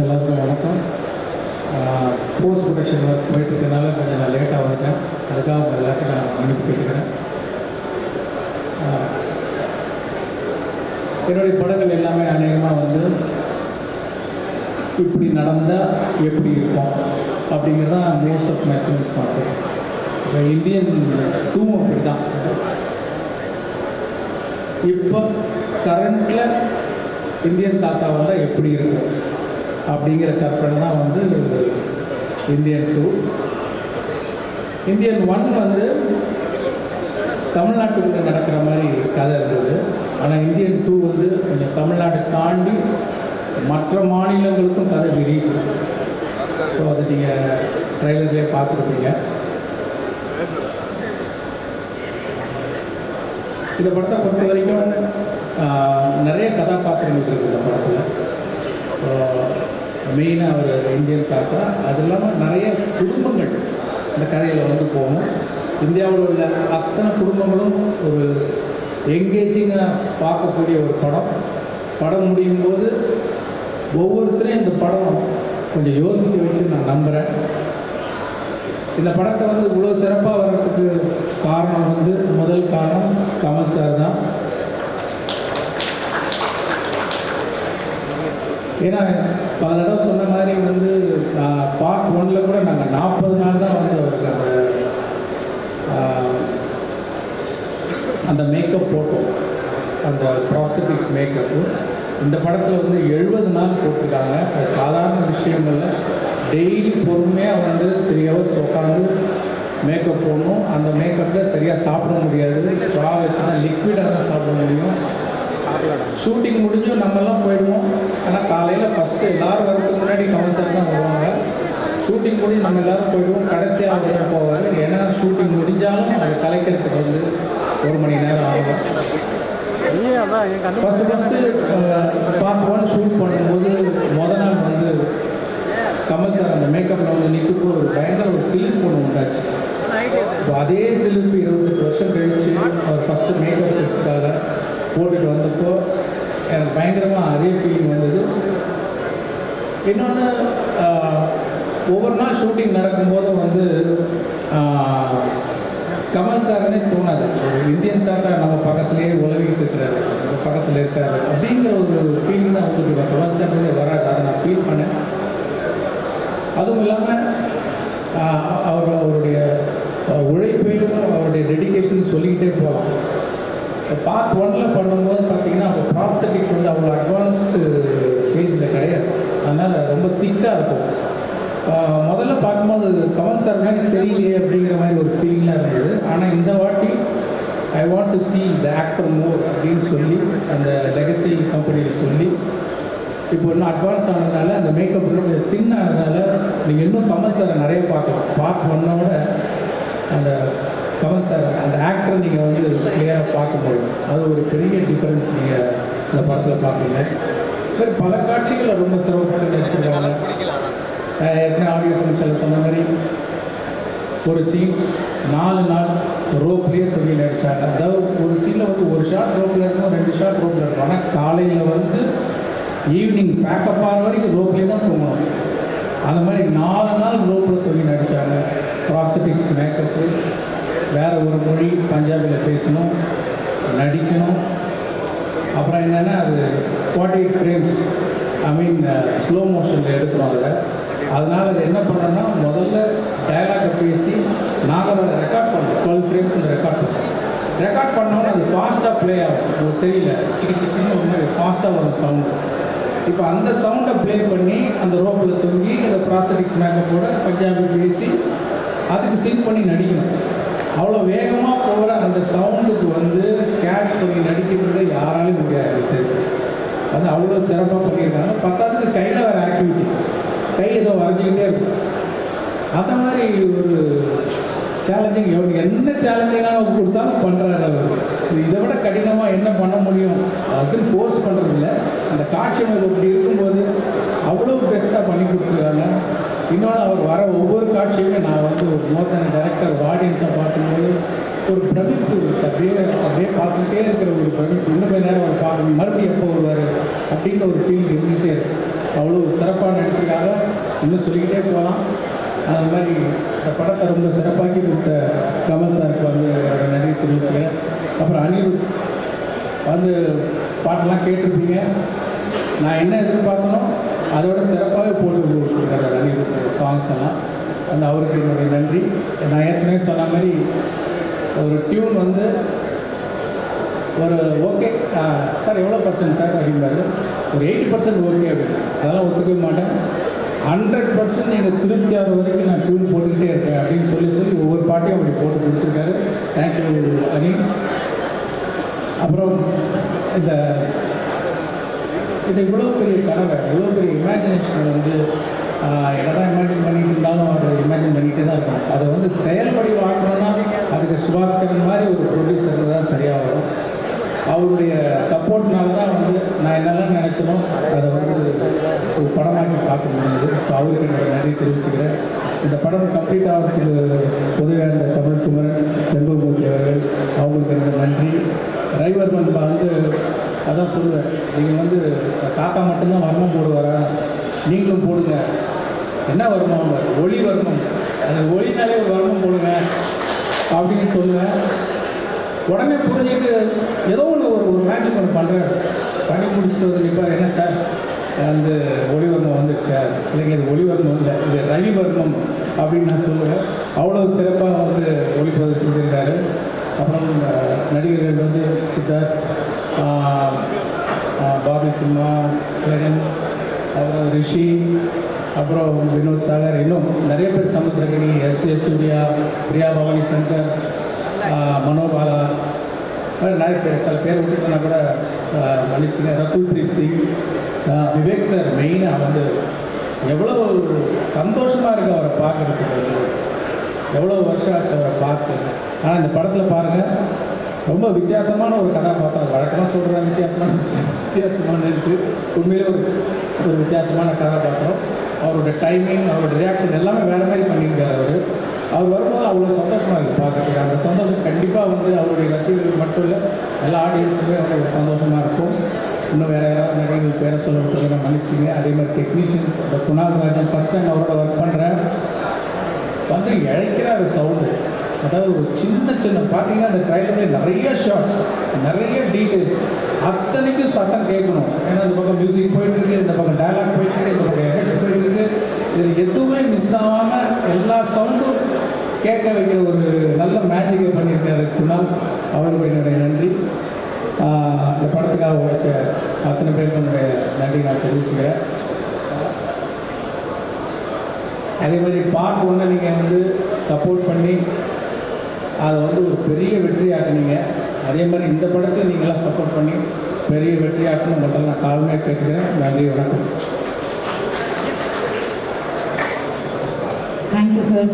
எல்லாருக்கும் வணக்கம். Post production work போயிட்டுருக்கனால கொஞ்சம் நான் லேட்டாக வந்துட்டேன். அதுக்காக உங்கள் எல்லாத்தையும் நான் மன்னிப்பு கேட்டுக்கிறேன் என்னுடைய படங்கள் எல்லாமே அநேகமாக வந்து இப்படி நடந்தால் எப்படி இருக்கும் அப்படிங்கிறது தான் most of my films concept இப்போ இந்தியன் டூவும் அப்படி தான் இப்போ கரண்ட்டில் இந்தியன் தாத்தா வந்தால் எப்படி இருக்கும்? அப்படிங்கிற கற்பனை தான் வந்து இந்தியன் டூ இந்தியன் ஒன் வந்து தமிழ்நாட்டுக்குள்ளே நடக்கிற மாதிரி கதை இருந்தது. ஆனால் இந்தியன் டூ வந்து கொஞ்சம் தமிழ்நாடு தாண்டி மற்ற மாநிலங்களுக்கும் கதை விரியுது. ஸோ அதை நீங்கள் ட்ரெய்லர்லேயே பார்த்துருப்பீங்க. இந்த படத்தை பொறுத்த வரைக்கும் நிறைய கதாபாத்திரங்கள் இருக்குது இந்த படத்தில். மெயினாக ஒரு இந்தியன் தாத்தா. அது இல்லாமல் நிறைய குடும்பங்கள் இந்த கதையில் வந்து போகும். இந்தியாவில் உள்ள அத்தனை குடும்பங்களும் ஒரு எங்கேஜிங்காக பார்க்கக்கூடிய ஒரு படம். படம் முடியும் போது ஒவ்வொருத்தரையும் இந்த படம் கொஞ்சம் யோசிக்க வேண்டும் நான் நம்புகிறேன் இந்த படத்தை வந்து இவ்வளோ சிறப்பாக வர்றதுக்கு காரணம் வந்து முதல் காரணம் கமல் சார் தான். ஏன்னா பல தடவை சொன்ன மாதிரி வந்து பார்க் ஒன்ல கூட நாங்கள் நாற்பது நாள் தான் வந்து அவருக்கு அந்த அந்த மேக்கப் போட்டோம். அந்த ப்ராஸ்தட்டிக்ஸ் மேக்கப்பு இந்த படத்தில் வந்து எழுபது நாள் போட்டிருக்காங்க. சாதாரண விஷயங்களில் டெய்லி பொறுமையாக வந்து த்ரீ ஹவர்ஸ் உட்காந்து மேக்கப் போடணும். அந்த மேக்கப்பில் சரியாக சாப்பிட முடியாது. ஸ்ட்ரா வச்சு தான் லிக்விடாக தான் சாப்பிட முடியும். ஷூட்டிங் முடிஞ்சும் நம்மெல்லாம் போயிடுவோம். ஆனால் காலையில் ஃபஸ்ட்டு எல்லாரும் வரதுக்கு முன்னாடி கமல் சார் தான் வருவாங்க. ஷூட்டிங் முடிஞ்சு நம்ம எல்லாரும் போயிடுவோம். கடைசியாக அவர் தான் போவார். ஏன்னா ஷூட்டிங் முடிஞ்சாலும் அதை கலைக்கிறதுக்கு வந்து ஒரு மணி நேரம் ஆகும். First first part one shoot பண்ணும்போது முத நாள் வந்து கமல் சார் அந்த மேக்கப்பில் வந்து நிற்கும் ஒரு பயங்கர ஒரு சிலிப்பு ஒன்று உண்டாச்சு. இப்போ அதே சிலிப்பு இருபத்தெட்டு வருஷம் கழிச்சு அவர் ஃபஸ்ட்டு மேக்கப் டெஸ்ட்டுக்காக போட்டுட்டு வந்தப்போ எனக்கு பயங்கரமாக அதே ஃபீலிங் வந்தது. இன்னொன்று ஒவ்வொரு நாள் ஷூட்டிங் நடக்கும்போதும் வந்து கமல் சார்னே தோணாது. இந்தியன் தாத்தா நம்ம பக்கத்துலேயே உலகிட்டு இருக்கிறாரு நம்ம பக்கத்தில் இருக்காரு அப்படிங்கிற ஒரு ஃபீலிங் தான் வந்துட்டு கமல் சார்னே வராது. அதை நான் ஃபீல் பண்ணேன். அதுவும் இல்லாமல் அவர் ஒரு ஆஹ், உழைப்பையும் அவருடைய டெடிகேஷன் சொல்லிக்கிட்டே போகலாம் பார்ட் ஒன்ல பண்ணும்போது பார்த்தீங்கன்னா அவங்க ப்ராஸ்தட்டிக்ஸ் வந்து அவ்வளோ அட்வான்ஸ்டு ஸ்டேஜில் கிடையாது. அதனால் ரொம்ப திக்காக இருக்கும். முதல்ல பார்க்கும்போது கமல் சார் எனக்கு தெரியலையே அப்படிங்கிற மாதிரி ஒரு ஃபீலிங்லாம் இருந்தது. ஆனால் இந்த வாட்டி I want to see the actor more அப்படின்னு சொல்லி அந்த லெகசி கம்பெனியில் சொல்லி இப்போ இன்னும் அட்வான்ஸ் ஆனதுனால அந்த மேக்கப் இன்னும் கொஞ்சம் தின் ஆனதுனால நீங்கள் இன்னும் கமல் சாரை நிறைய பார்க்கலாம். பார்க்க ஒன்னோட அந்த கமல் சார் அந்த ஆக்டரை நீங்கள் வந்து கிளியராக பார்க்க முடியும் அது ஒரு பெரிய டிஃப்ரென்ஸ் நீங்கள் இந்த படத்தில் பார்ப்பீங்க. மாதிரி பல காட்சிகள் ரொம்ப சிரமப்பட்டு நடிச்சிருக்காங்க. என்ன ஆடியோ ஃபங்க்ஷனில் சொன்ன மாதிரி ஒரு சீன் நாலு நாள் ரோப்லேயே தொங்கி நடித்தாங்க அதாவது ஒரு சீனில் வந்து ஒரு ஷாட் ரோப்பில் இருக்கும் ரெண்டு ஷாட் ரோப்பில் இருக்கும் ஆனால் காலையில் வந்து ஈவினிங் பேக்கப் ஆகிற வரைக்கும் ரோப்லேயே தான் தூங்கணும். அந்த மாதிரி நாலு நாள் ரோப்பில் தொங்கி நடித்தாங்க ப்ராஸ்தட்டிக்ஸ் மேக்கப்பு வேறு ஒரு மொழி பஞ்சாபியில் பேசணும் நடிக்கணும். அப்புறம் என்னென்னா அது forty eight frames I mean slow மோஷனில் எடுக்கிறோம் அதில். அதனால் அது என்ன பண்ணோன்னா முதல்ல டயலாகை பேசி நாங்கள் அதை ரெக்கார்ட் பண்ணோம் டுவெல் ஃப்ரேம்ஸில் ரெக்கார்ட் பண்ணோம் ரெக்கார்ட் பண்ணோன்னு அது ஃபாஸ்ட்டாக ப்ளே ஆகும். உங்களுக்கு தெரியல. சிக்கி சின்ன ஒரு மாதிரி ஃபாஸ்ட்டாக வரும் சவுண்டு இப்போ அந்த சவுண்டை ப்ளே பண்ணி அந்த ரோப்பில் தொங்கி அந்த ப்ராசடிக்ஸ் மேக்கப்போட பஞ்சாபி பேசி அதுக்கு சிங் பண்ணி நடிக்கணும். அவ்வளோ வேகமாக போகிற அந்த சவுண்டுக்கு வந்து கேட்ச் பண்ணி நடிக்கிறது யாராலையும் முடியாது தெரிஞ்சு. அது அவ்வளோ சிறப்பாக பண்ணியிருக்காங்க. பத்தாவதுக்கு கையில் வேறு ஆக்டிவிட்டி கை ஏதோ வரைஞ்சிக்கிட்டே இருக்கும். அந்த மாதிரி ஒரு சேலஞ்சிங் எவ்வளோ என்ன சேலஞ்சிங்காக கொடுத்தாலும் பண்ணுறாரு அவர். இதை விட கடினமாக என்ன பண்ண முடியும்? அதுன்னு ஃபோர்ஸ் பண்ணுறதில்ல அந்த காட்சி அமைப்பு இப்படி இருக்கும்போது அவ்வளோ பெஸ்ட்டாக பண்ணி கொடுத்துருக்காங்க. இன்னொன்று அவர் வர ஒவ்வொரு காட்சியுமே நான் வந்து ஒரு மோர் டேரக்டர் ஆடியன்ஸை பார்க்கும்போது ஒரு பிரமிப்பு அப்படியே அப்படியே பார்த்துக்கிட்டே இருக்கிற ஒரு பிரமிப்பு. இன்னும் கொஞ்ச நேரம் அவர் பார்க்கணும். மறுபடியும் எப்போ வருவார் அப்படின்ற ஒரு ஃபீல் இருந்துகிட்டே இருக்கும் அவ்வளோ சிறப்பாக நடிச்சிருக்காங்க. இன்னும் சொல்லிக்கிட்டே போகலாம். அது மாதிரி இந்த படத்தை ரொம்ப சிறப்பாக்கி கொடுத்த கமல் சாருக்கு வந்து என்னோட நன்றி தெரிவிச்சுக்கிறேன். அப்புறம் அனிருத் வந்து பாட்டெல்லாம் கேட்டிருப்பீங்க. நான் என்ன எதிர்பார்த்தனோ அதோட சிறப்பாக போட்டு கொடுத்துருக்காரு அனிருத் சாங்ஸ் எல்லாம். அந்த அவருக்கு என்னுடைய நன்றி. நான் ஏற்கனவே சொன்ன மாதிரி ஒரு டியூன் வந்து ஒரு ஓகே சார் எவ்வளோ பர்சன்ட் சார் அப்படின்பாரு ஒரு எயிட்டி பர்சன்ட் ஓகே அப்படின்னு. அதெல்லாம் ஒத்துக்கவே மாட்டேன். ஹண்ட்ரட் பர்சன்ட் நீங்கள் திருப்தி ஆகிற வரைக்கும் நான் டியூன் போட்டுக்கிட்டே இருப்பேன் அப்படின்னு சொல்லி சொல்லி ஒவ்வொரு பாட்டையும் அப்படி போட்டு கொடுத்துருக்காரு. தேங்க்யூ அனி அப்புறம் இந்த இது இவ்வளோ பெரிய கனவை இவ்வளோ பெரிய இமேஜினேஷன் வந்து என்ன தான் இமேஜின் பண்ணிட்டு இருந்தாலும் அதை இமேஜின் பண்ணிகிட்டே தான் இருக்கணும். அதை வந்து செயல் வடிவாக்கணும்னா அதுக்கு சுபாஸ்கரன் மாதிரி ஒரு ப்ரொடியூசர் தான் சரியாக வரும் அவருடைய சப்போர்ட்னால தான் வந்து நான் என்னெல்லாம் நினச்சனோ அதை வந்து ஒரு படமாக்கி பார்க்க முடியுது. ஸோ அவருக்கு என்னோட நன்றி தெரிவிச்சுக்கிறேன். இந்த படம் கம்ப்ளீட் ஆகிறதுக்கு பொதுவாக தமிழ் குமரன் செல்வமூர்த்தி அவர்கள் அவங்களுக்கு என்னோட நன்றி. டிரைவர்மன் வந்து அதான் சொல்லுவேன் நீங்கள் வந்து தாத்தா மட்டும்தான் வர்மம் போடுவாரா? நீங்களும் போடுங்க. என்ன வர்மம் ஒளி வர்மம். அது ஒளினாலே ஒரு வர்மம் போடுங்க. அப்படின்னு சொல்லுவேன் உடனே புரிஞ்சுட்டு ஏதோ ஒன்று ஒரு ஒரு மேஜிக் ஒன்று பண்ணுறாரு பண்ணி முடிச்சுட்டு வந்து நிற்பார் என்ன சார்? அந்த ஒளிவர்மம் சார் இல்லைங்க இது ஒளிவர்மம் இல்லை. இது ரவிவர்மம் அப்படின்னு நான் சொல்லுவேன். அவ்வளோ சிறப்பாக வந்து ஒளிப்பதிவு செஞ்சுருக்காரு. அப்புறம் நடிகர்கள் வந்து சித்தார்த் பாபி சிம்மா ஜெகன் அப்புறம் ரிஷி அப்புறம் வினோத் சாகர் இன்னும் நிறைய பேர் சமுத்திரகனி எஸ் ஜே சூர்யா பிரியா பவானி சங்கர் மனோபாலா நிறைய பேர் சில பேர் விட்டுட்டோன்னா கூட மன்னிச்சுங்க ரகுல் பிரீத் சிங் விவேக் சார் மெயினாக வந்து எவ்வளோ சந்தோஷமாக இருக்கு அவரை பார்க்குறதுக்கு எவ்வளோ வருஷம் ஆச்சு அவரை பார்த்து ஆனால் இந்த படத்தில் பாருங்கள் ரொம்ப வித்தியாசமான ஒரு கதாபாத்திரம். வழக்கமாக சொல்கிறதா வித்தியாசமான விஷயம். வித்தியாசமான இருக்குது உண்மையிலே ஒரு ஒரு வித்தியாசமான கதாபாத்திரம். அவரோட டைமிங் அவரோட ரியாக்ஷன் எல்லாமே வேறு மாதிரி பண்ணியிருக்காரு அவர். அவர் வரும்போது அவ்வளோ சந்தோஷமாக இருக்குது பார்க்குறதுக்கு. அந்த சந்தோஷம் கண்டிப்பாக வந்து அவருடைய ரசிகர்கள் மட்டும் இல்லை எல்லா ஆடியன்ஸுமே வந்து ஒரு சந்தோஷமாக இருக்கும். இன்னும் வேறு யாராவது நடிகர்கள் பேரை சொல்ல விட்டு நான் மன்னிச்சிங்க அதே மாதிரி டெக்னீஷியன்ஸ் இந்த குணால் ராஜன் ஃபஸ்ட் டைம் அவரோட ஒர்க் பண்ணுறேன் வந்து இழைக்கிறாரு சவுண்டு அதாவது ஒரு சின்ன சின்ன பார்த்தீங்கன்னா அந்த ட்ரைலரில் நிறைய ஷார்ட்ஸ் நிறைய டீட்டெயில்ஸ் அத்தனைக்கும் சத்தம் கேட்கணும். ஏன்னா இந்த பக்கம் மியூசிக் போயிட்டு இருக்கு இந்த பக்கம் டயலாக் போயிட்டு இருக்கு இந்த பக்கம் எஃபெக்ட்ஸ் போயிட்டு இருக்கு இதில் எதுவுமே மிஸ் ஆகாமல் எல்லா சவுண்டும் கேட்க வைக்கிற ஒரு நல்ல மேஜிக்கை பண்ணியிருக்காரு குணால் அவருக்கு என்னுடைய நன்றி. இந்த படத்துக்காக உழைச்ச அத்தனை பேருக்கு என்னுடைய நன்றி நான் தெரிவிச்சுக்கிறேன். அதே மாதிரி பார்ட் ஒன்று நீங்கள் வந்து சப்போர்ட் பண்ணி அதை வந்து ஒரு பெரிய வெற்றியாக்குனீங்க அதே மாதிரி இந்த எல்லாம் சப்போர்ட் பண்ணி பெரிய வெற்றியாக்கணும் உங்கள்கிட்ட நான் தாழ்மையாக கேட்குறேன் நன்றி வணக்கம். Thank you sir